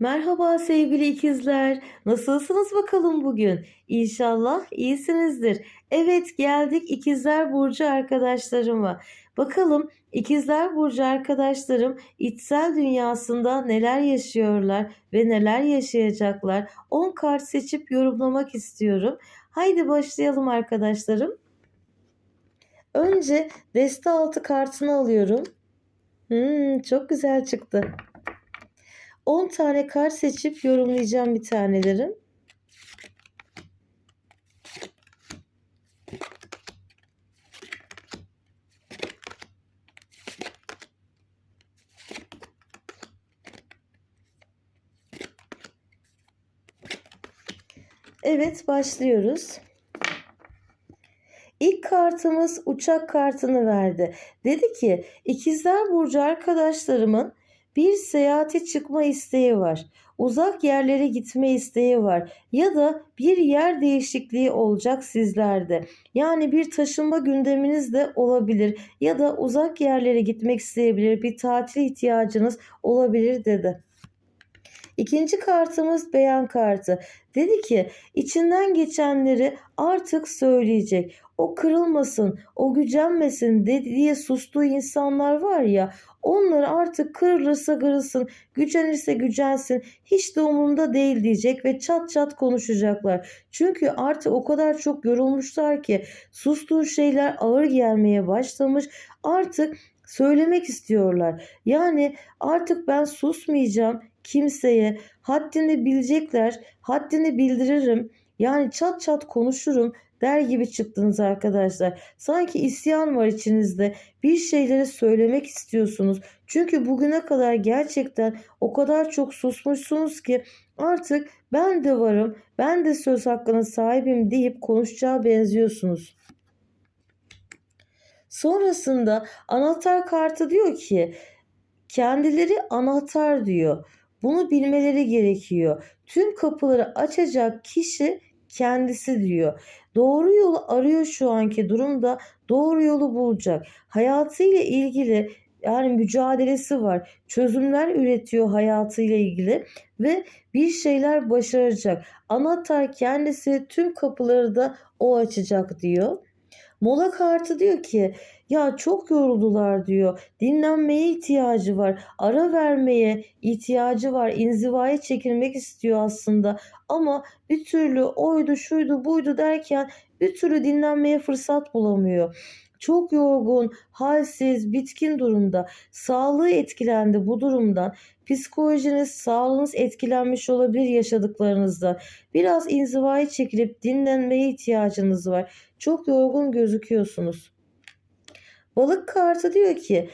Merhaba sevgili ikizler. Nasılsınız bakalım bugün? İnşallah iyisinizdir. Evet geldik ikizler burcu arkadaşlarıma. Bakalım ikizler burcu arkadaşlarım içsel dünyasında neler yaşıyorlar ve neler yaşayacaklar? 10 kart seçip yorumlamak istiyorum. Haydi başlayalım arkadaşlarım. Önce deste altı kartını alıyorum. Hmm, çok güzel çıktı. 10 tane kart seçip yorumlayacağım bir tanelerim. Evet başlıyoruz. İlk kartımız uçak kartını verdi. Dedi ki ikizler burcu arkadaşlarımın bir seyahate çıkma isteği var. Uzak yerlere gitme isteği var ya da bir yer değişikliği olacak sizlerde. Yani bir taşınma gündeminiz de olabilir ya da uzak yerlere gitmek isteyebilir. Bir tatil ihtiyacınız olabilir dedi. İkinci kartımız beyan kartı. Dedi ki içinden geçenleri artık söyleyecek. O kırılmasın, o gücenmesin diye sustuğu insanlar var ya onları artık kırılırsa kırılsın, gücenirse gücensin hiç de umurumda değil diyecek ve çat çat konuşacaklar. Çünkü artık o kadar çok yorulmuşlar ki sustuğu şeyler ağır gelmeye başlamış. Artık söylemek istiyorlar. Yani artık ben susmayacağım kimseye. Haddini bilecekler. Haddini bildiririm. Yani çat çat konuşurum der gibi çıktınız arkadaşlar. Sanki isyan var içinizde. Bir şeyleri söylemek istiyorsunuz. Çünkü bugüne kadar gerçekten o kadar çok susmuşsunuz ki artık ben de varım, ben de söz hakkına sahibim deyip konuşacağı benziyorsunuz. Sonrasında anahtar kartı diyor ki kendileri anahtar diyor. Bunu bilmeleri gerekiyor. Tüm kapıları açacak kişi kendisi diyor. Doğru yolu arıyor şu anki durumda. Doğru yolu bulacak. Hayatıyla ilgili yani mücadelesi var. Çözümler üretiyor hayatıyla ilgili ve bir şeyler başaracak. Anahtar kendisi tüm kapıları da o açacak diyor. Mola kartı diyor ki ya çok yoruldular diyor. Dinlenmeye ihtiyacı var. Ara vermeye ihtiyacı var. İnzivaya çekilmek istiyor aslında. Ama bir türlü oydu şuydu buydu derken bir türlü dinlenmeye fırsat bulamıyor. Çok yorgun, halsiz, bitkin durumda. Sağlığı etkilendi bu durumdan. Psikolojiniz, sağlığınız etkilenmiş olabilir yaşadıklarınızda. Biraz inzivaya çekilip dinlenmeye ihtiyacınız var. Çok yorgun gözüküyorsunuz. Balık kartı diyor ki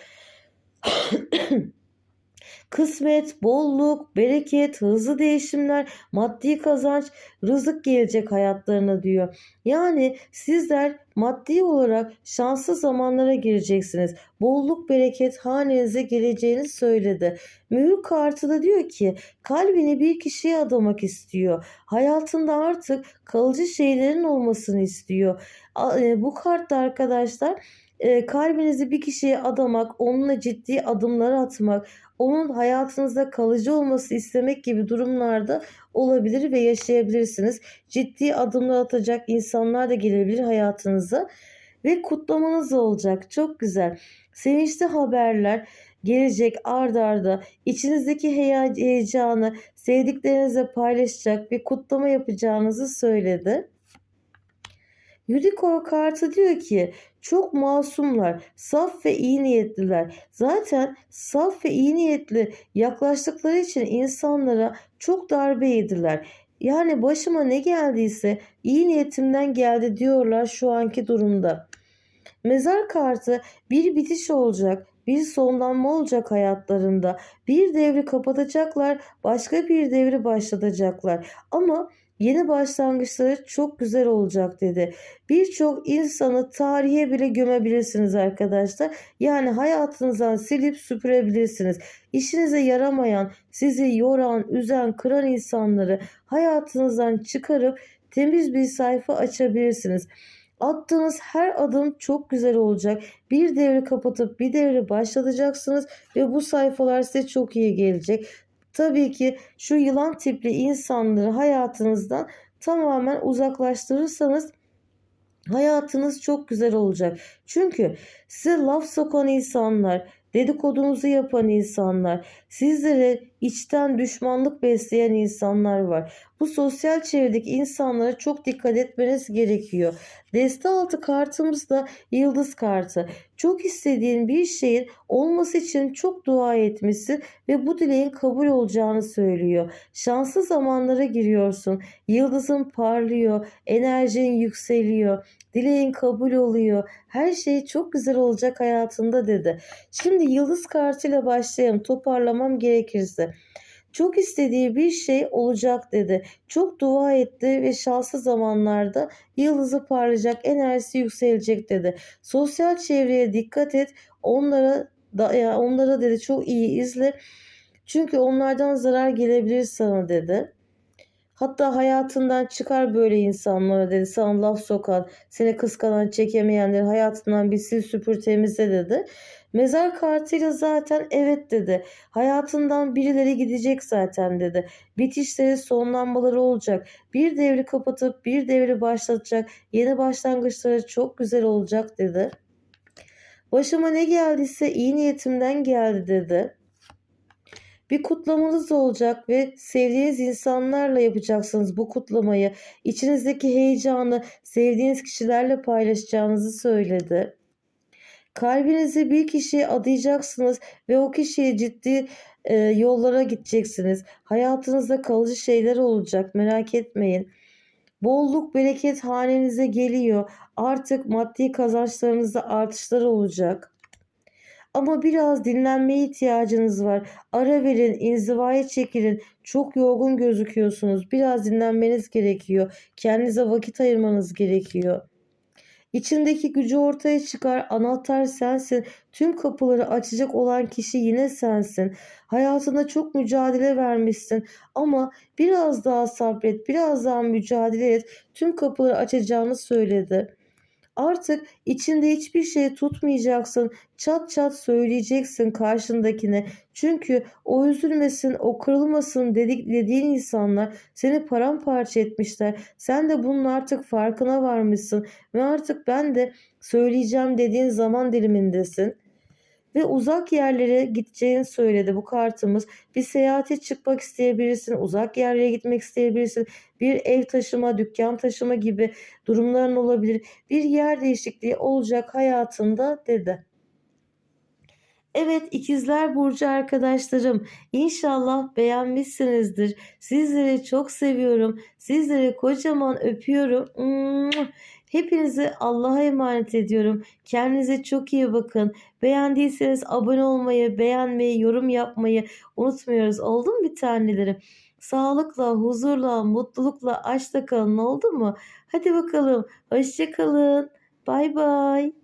kısmet, bolluk, bereket, hızlı değişimler, maddi kazanç, rızık gelecek hayatlarına diyor. Yani sizler maddi olarak şanslı zamanlara gireceksiniz. Bolluk, bereket hanenize geleceğini söyledi. Mühür kartı da diyor ki kalbini bir kişiye adamak istiyor. Hayatında artık kalıcı şeylerin olmasını istiyor. E, bu kartta arkadaşlar e, kalbinizi bir kişiye adamak, onunla ciddi adımlar atmak, onun hayatınızda kalıcı olması istemek gibi durumlarda olabilir ve yaşayabilirsiniz. Ciddi adımlar atacak insanlar da gelebilir hayatınıza ve kutlamanız olacak. Çok güzel. Sevinçli haberler gelecek ard arda içinizdeki heyecanı sevdiklerinizle paylaşacak bir kutlama yapacağınızı söyledi. Unicorn kartı diyor ki çok masumlar, saf ve iyi niyetliler. Zaten saf ve iyi niyetli yaklaştıkları için insanlara çok darbe yediler. Yani başıma ne geldiyse iyi niyetimden geldi diyorlar şu anki durumda. Mezar kartı bir bitiş olacak, bir sonlanma olacak hayatlarında. Bir devri kapatacaklar, başka bir devri başlatacaklar. Ama Yeni başlangıçları çok güzel olacak dedi. Birçok insanı tarihe bile gömebilirsiniz arkadaşlar. Yani hayatınızdan silip süpürebilirsiniz. İşinize yaramayan, sizi yoran, üzen, kıran insanları hayatınızdan çıkarıp temiz bir sayfa açabilirsiniz. Attığınız her adım çok güzel olacak. Bir devri kapatıp bir devri başlatacaksınız ve bu sayfalar size çok iyi gelecek. Tabii ki şu yılan tipli insanları hayatınızdan tamamen uzaklaştırırsanız hayatınız çok güzel olacak. Çünkü size laf sokan insanlar, dedikodunuzu yapan insanlar, sizlere içten düşmanlık besleyen insanlar var. Bu sosyal çevredeki insanlara çok dikkat etmeniz gerekiyor. Deste altı kartımız da yıldız kartı. Çok istediğin bir şeyin olması için çok dua etmişsin ve bu dileğin kabul olacağını söylüyor. Şanslı zamanlara giriyorsun. Yıldızın parlıyor, enerjin yükseliyor, dileğin kabul oluyor. Her şey çok güzel olacak hayatında dedi. Şimdi yıldız kartıyla başlayalım. Toparlamam gerekirse. Çok istediği bir şey olacak dedi. Çok dua etti ve şanslı zamanlarda yıldızı parlayacak, enerjisi yükselecek dedi. Sosyal çevreye dikkat et. Onlara da ya onlara dedi çok iyi izle. Çünkü onlardan zarar gelebilir sana dedi. Hatta hayatından çıkar böyle insanlara dedi. Sana laf sokan, seni kıskanan, çekemeyenleri hayatından bir sil süpür temizle dedi. Mezar kartıyla zaten evet dedi. Hayatından birileri gidecek zaten dedi. Bitişleri, sonlanmaları olacak. Bir devri kapatıp bir devri başlatacak. Yeni başlangıçları çok güzel olacak dedi. Başıma ne geldiyse iyi niyetimden geldi dedi. Bir kutlamanız olacak ve sevdiğiniz insanlarla yapacaksınız bu kutlamayı. İçinizdeki heyecanı sevdiğiniz kişilerle paylaşacağınızı söyledi. Kalbinizi bir kişiye adayacaksınız ve o kişiye ciddi e, yollara gideceksiniz. Hayatınızda kalıcı şeyler olacak merak etmeyin. Bolluk bereket hanenize geliyor. Artık maddi kazançlarınızda artışlar olacak. Ama biraz dinlenmeye ihtiyacınız var. Ara verin, inzivaya çekilin. Çok yorgun gözüküyorsunuz. Biraz dinlenmeniz gerekiyor. Kendinize vakit ayırmanız gerekiyor. İçindeki gücü ortaya çıkar. Anahtar sensin. Tüm kapıları açacak olan kişi yine sensin. Hayatında çok mücadele vermişsin ama biraz daha sabret, biraz daha mücadele et. Tüm kapıları açacağını söyledi. Artık içinde hiçbir şey tutmayacaksın. Çat çat söyleyeceksin karşındakine. Çünkü o üzülmesin, o kırılmasın dedik dediğin insanlar seni paramparça etmişler. Sen de bunun artık farkına varmışsın ve artık ben de söyleyeceğim dediğin zaman dilimindesin ve uzak yerlere gideceğini söyledi bu kartımız. Bir seyahate çıkmak isteyebilirsin, uzak yerlere gitmek isteyebilirsin. Bir ev taşıma, dükkan taşıma gibi durumların olabilir. Bir yer değişikliği olacak hayatında dedi. Evet ikizler burcu arkadaşlarım inşallah beğenmişsinizdir. Sizleri çok seviyorum. Sizleri kocaman öpüyorum. Hepinizi Allah'a emanet ediyorum. Kendinize çok iyi bakın. Beğendiyseniz abone olmayı, beğenmeyi, yorum yapmayı unutmuyoruz. Oldu mu bir tanelerim? Sağlıkla, huzurla, mutlulukla, aşkla kalın oldu mu? Hadi bakalım. Hoşçakalın. Bay bay.